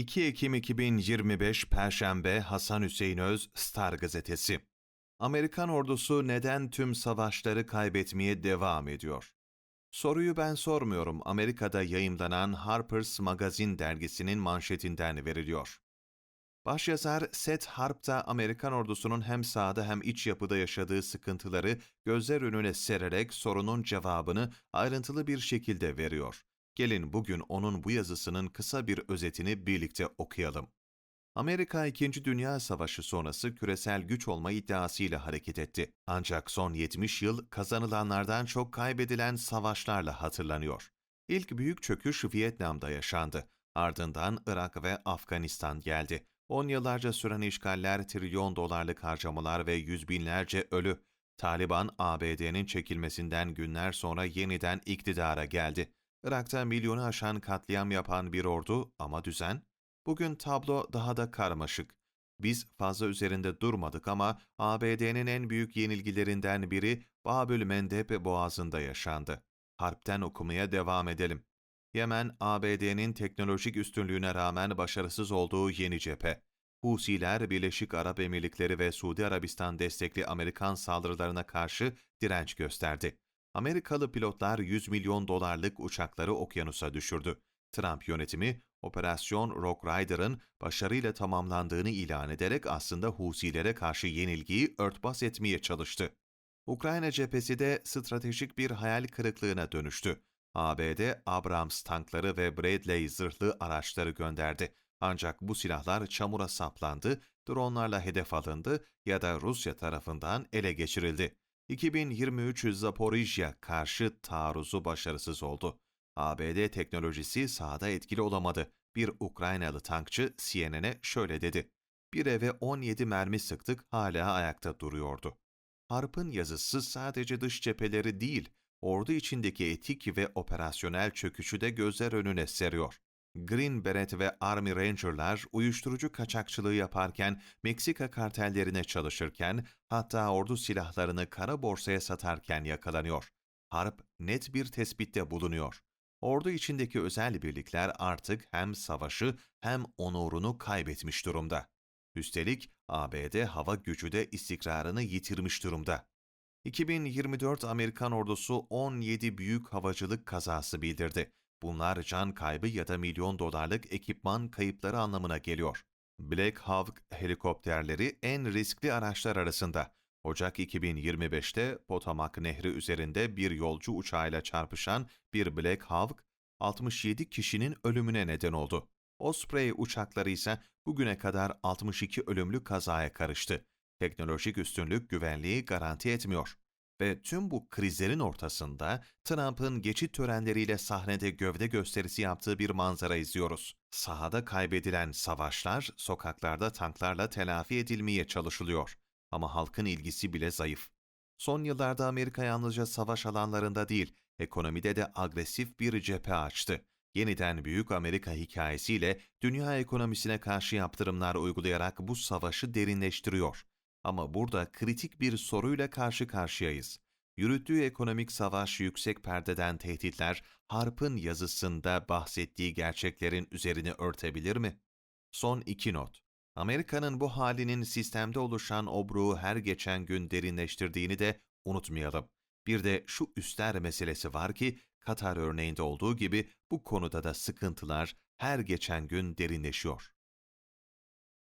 2 Ekim 2025 Perşembe Hasan Hüseyin Öz Star Gazetesi Amerikan ordusu neden tüm savaşları kaybetmeye devam ediyor? Soruyu ben sormuyorum. Amerika'da yayımlanan Harper's Magazine dergisinin manşetinden veriliyor. Başyazar Seth Harp da Amerikan ordusunun hem sahada hem iç yapıda yaşadığı sıkıntıları gözler önüne sererek sorunun cevabını ayrıntılı bir şekilde veriyor. Gelin bugün onun bu yazısının kısa bir özetini birlikte okuyalım. Amerika 2. Dünya Savaşı sonrası küresel güç olma iddiasıyla hareket etti. Ancak son 70 yıl kazanılanlardan çok kaybedilen savaşlarla hatırlanıyor. İlk büyük çöküş Vietnam'da yaşandı. Ardından Irak ve Afganistan geldi. 10 yıllarca süren işgaller, trilyon dolarlık harcamalar ve yüz binlerce ölü. Taliban, ABD'nin çekilmesinden günler sonra yeniden iktidara geldi. Irak'ta milyonu aşan katliam yapan bir ordu ama düzen? Bugün tablo daha da karmaşık. Biz fazla üzerinde durmadık ama ABD'nin en büyük yenilgilerinden biri Babül Mendeb Boğazı'nda yaşandı. Harpten okumaya devam edelim. Yemen, ABD'nin teknolojik üstünlüğüne rağmen başarısız olduğu yeni cephe. Husiler, Birleşik Arap Emirlikleri ve Suudi Arabistan destekli Amerikan saldırılarına karşı direnç gösterdi. Amerikalı pilotlar 100 milyon dolarlık uçakları okyanusa düşürdü. Trump yönetimi, Operasyon Rock Rider'ın başarıyla tamamlandığını ilan ederek aslında Husilere karşı yenilgiyi örtbas etmeye çalıştı. Ukrayna cephesi de stratejik bir hayal kırıklığına dönüştü. ABD, Abrams tankları ve Bradley zırhlı araçları gönderdi. Ancak bu silahlar çamura saplandı, dronlarla hedef alındı ya da Rusya tarafından ele geçirildi. 2023 Zaporijya karşı taarruzu başarısız oldu. ABD teknolojisi sahada etkili olamadı. Bir Ukraynalı tankçı CNN'e şöyle dedi. Bir eve 17 mermi sıktık hala ayakta duruyordu. Harp'ın yazısı sadece dış cepheleri değil, ordu içindeki etik ve operasyonel çöküşü de gözler önüne seriyor. Green Beret ve Army Ranger'lar uyuşturucu kaçakçılığı yaparken, Meksika kartellerine çalışırken, hatta ordu silahlarını kara borsaya satarken yakalanıyor. Harp net bir tespitte bulunuyor. Ordu içindeki özel birlikler artık hem savaşı hem onurunu kaybetmiş durumda. Üstelik ABD hava gücü de istikrarını yitirmiş durumda. 2024 Amerikan ordusu 17 büyük havacılık kazası bildirdi. Bunlar can kaybı ya da milyon dolarlık ekipman kayıpları anlamına geliyor. Black Hawk helikopterleri en riskli araçlar arasında. Ocak 2025'te Potomac Nehri üzerinde bir yolcu uçağıyla çarpışan bir Black Hawk, 67 kişinin ölümüne neden oldu. Osprey uçakları ise bugüne kadar 62 ölümlü kazaya karıştı. Teknolojik üstünlük güvenliği garanti etmiyor. Ve tüm bu krizlerin ortasında Trump'ın geçit törenleriyle sahnede gövde gösterisi yaptığı bir manzara izliyoruz. Sahada kaybedilen savaşlar sokaklarda tanklarla telafi edilmeye çalışılıyor. Ama halkın ilgisi bile zayıf. Son yıllarda Amerika yalnızca savaş alanlarında değil, ekonomide de agresif bir cephe açtı. Yeniden Büyük Amerika hikayesiyle dünya ekonomisine karşı yaptırımlar uygulayarak bu savaşı derinleştiriyor. Ama burada kritik bir soruyla karşı karşıyayız. Yürüttüğü ekonomik savaş yüksek perdeden tehditler, Harp'ın yazısında bahsettiği gerçeklerin üzerini örtebilir mi? Son iki not. Amerika'nın bu halinin sistemde oluşan obruğu her geçen gün derinleştirdiğini de unutmayalım. Bir de şu üstler meselesi var ki Katar örneğinde olduğu gibi bu konuda da sıkıntılar her geçen gün derinleşiyor.